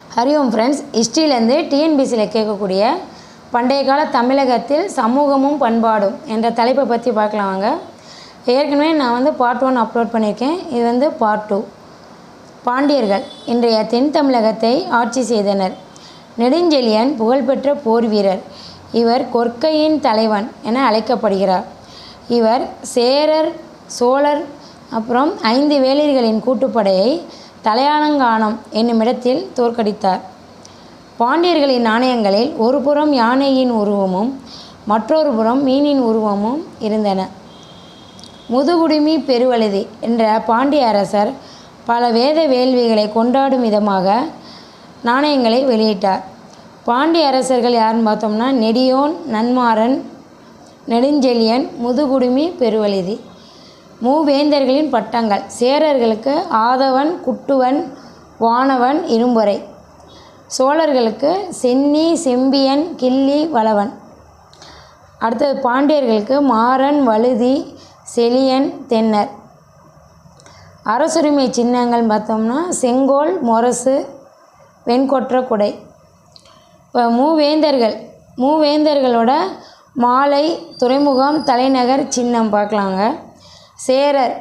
ஹரி ஓம் friends ஹிஸ்ட்ரியிலேருந்து டிஎன்பிசியில் கேட்கக்கூடிய பண்டைய கால தமிழகத்தில் சமூகமும் பண்பாடும் என்ற தலைப்பை பற்றி பார்க்கலாம் வாங்க. ஏற்கனவே நான் வந்து பார்ட் ஒன் அப்லோட் பண்ணியிருக்கேன். இது வந்து பார்ட் டூ பாண்டியர்கள் இன்றைய தென் தமிழகத்தை ஆட்சி செய்தனர். நெடுஞ்செழியன் புகழ்பெற்ற போர் வீரர். இவர் கொற்கையின் தலைவன் என அழைக்கப்படுகிறார். இவர் சேரர் சோழர் அப்புறம் ஐந்து வேளிர்களின் கூட்டுப்படையை தலையாலங்கானம் என்னுமிடத்தில் தோற்கடித்தார். பாண்டியர்களின் நாணயங்களில் ஒரு புறம் யானையின் உருவமும் மற்றொரு புறம் மீனின் உருவமும் இருந்தன. முதுகுடுமி பெருவழுதி என்ற பாண்டிய அரசர் பல வேத வேள்விகளை கொண்டாடும் விதமாக நாணயங்களை வெளியிட்டார். பாண்டிய அரசர்கள் யாருன்னு பார்த்தோம்னா நெடியோன் நன்மாறன் நெடுஞ்செழியன் முதுகுடுமி பெருவழுதி. மூவேந்தர்களின் பட்டங்கள். சேரர்களுக்கு ஆதவன் குட்டுவன் வானவன் இரும்பொறை சோழர்களுக்கு சென்னி செம்பியன் கிள்ளி வளவன். அடுத்தது பாண்டியர்களுக்கு மாறன் வழுதி செழியன் தென்னர். அரசுரிமை சின்னங்கள் பார்த்தோம்னா செங்கோல் முரசு வெண்கொற்ற குடை. இப்போ மூவேந்தர்கள். மூவேந்தர்களோட மாலை துறைமுகம் தலைநகர் சின்னம் பார்க்கலாங்க. சேரர்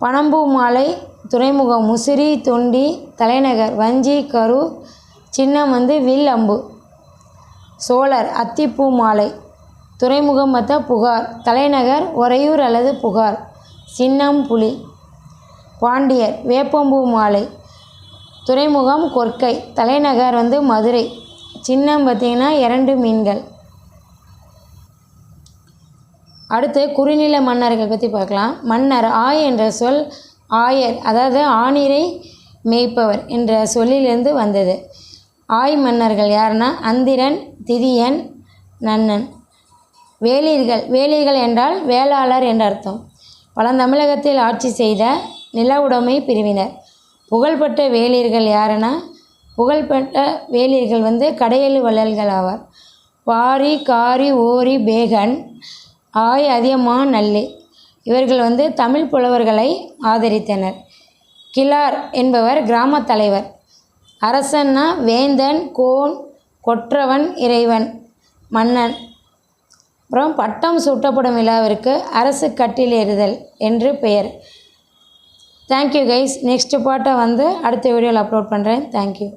பனம்பூ மாலை துறைமுகம் முசிறி தொண்டி தலைநகர் வஞ்சி கரூர் சின்னம் வந்து வில் அம்பு. சோழர் அத்திப்பூ மாலை துறைமுகம் பார்த்தா புகார் தலைநகர் உறையூர் அல்லது புகார் சின்னம் புலி. பாண்டியர் வேப்பம்பூ மாலை துறைமுகம் கொற்கை தலைநகர் வந்து மதுரை. சின்னம் பார்த்திங்கன்னா இரண்டு மீன்கள். அடுத்து குறுநில மன்னர்கள் பற்றி பார்க்கலாம். மன்னர் ஆய் என்ற சொல் ஆயர் அதாவது ஆணிரை மேய்ப்பவர் என்ற சொல்லிலிருந்து வந்தது. ஆய் மன்னர்கள் யாருன்னா? அந்திரன் திதியன் நன்னன். வேலீர்கள் வேலீர்கள் என்றால் வேளாளர் என்ற அர்த்தம். பழந்தமிழகத்தில் ஆட்சி செய்த நில உடைமை பிரிவினர். புகழ்பெற்ற வேலீர்கள் யாருன்னா? புகழ்பெற்ற வேலீர்கள் வந்து கடையெழு வள்ளல்கள் ஆவார். பாரி காரி ஓரி பேகன் ஆய் அதியமா நல்லி. இவர்கள் வந்து தமிழ் புலவர்களை ஆதரித்தனர். கிலார் என்பவர் கிராமத் தலைவர். அரசன்னா வேந்தன் கோன் கொற்றவன் இறைவன் மன்னன். அப்புறம் பட்டம் சூட்டப்படும் விழாவிற்கு அரசு கட்டிலேறுதல் என்று பெயர். தேங்க்யூ கைஸ் நெக்ஸ்ட் பாட்டை வந்து அடுத்த வீடியோவில் அப்லோட் பண்ணுறேன் தேங்க்யூ